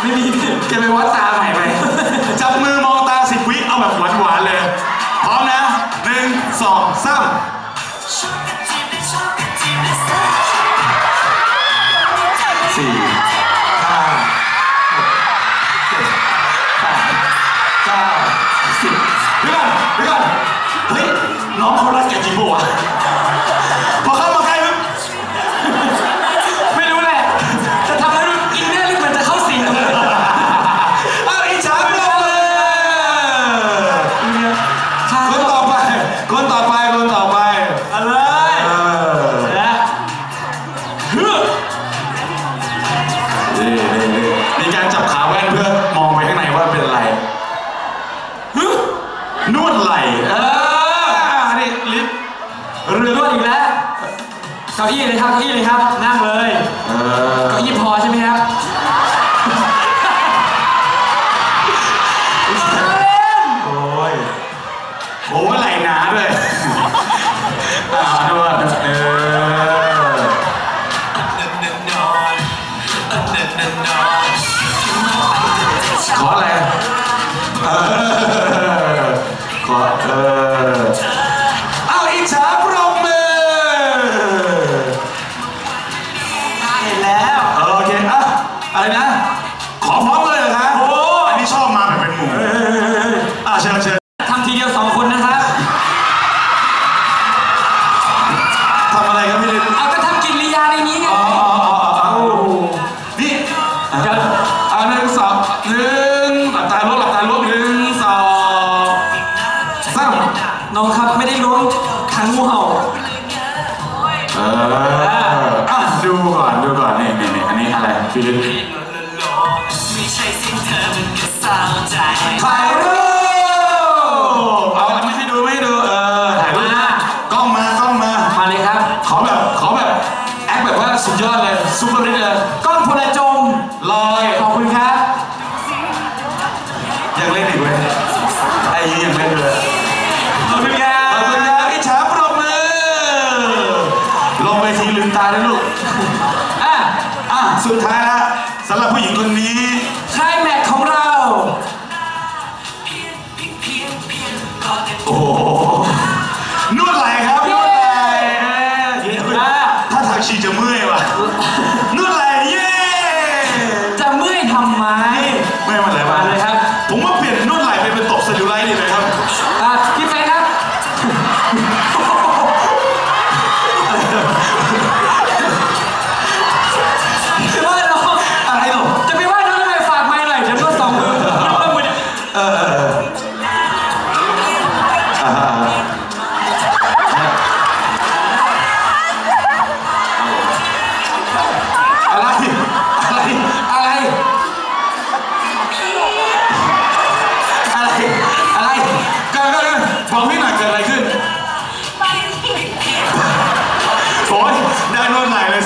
ไม่มีแกไปวัดตาใหม่ไหมจับมือมองตาสิบวิเอาแบบหวานๆเลย พร้อมนะหนึ่งสองสามสี่ห้าหกเจ็ดแปดเก้าสิบเดี๋ยวก่อนเดี๋ยวก่อนเฮ้ยน้องเขารักแกจริงปะวะ นี่นี่มีการจับขาแว่นเพื่อมองไปข้างในว่าเป็นอะไรฮึนวดไหล่เออนี่ลิฟต์เรือนวดอีกแล้วเก้าอี้เลยครับเก้าอี้เลยครับ นั่งเลยเออเก้าอี้พอใช่ไหมครับโอ้ยโอ้ยไหล่หนาด้วยอ่านวดเออ ขออ อออะดูก่อนดูก่อนนี่นี่นี่อันนี้อะไรพี่ลินไม่ใช่สิ่งเธอมันก็เศร้าใจถ่ายรูปเอาไม่ให้ดูไม่ให้ดูเออถ่ายรูปมากล้องมากล้องมามาเลยครับขอแบบขอแบบแอคแบบว่าสุดยอดเลยซุปเปอร์ลิสเลยกล้องพลจมลอยขอบคุณครับ สุดท้ายนะสำหรับผู้หญิงคนนี้ ใช่ไหม 他都来了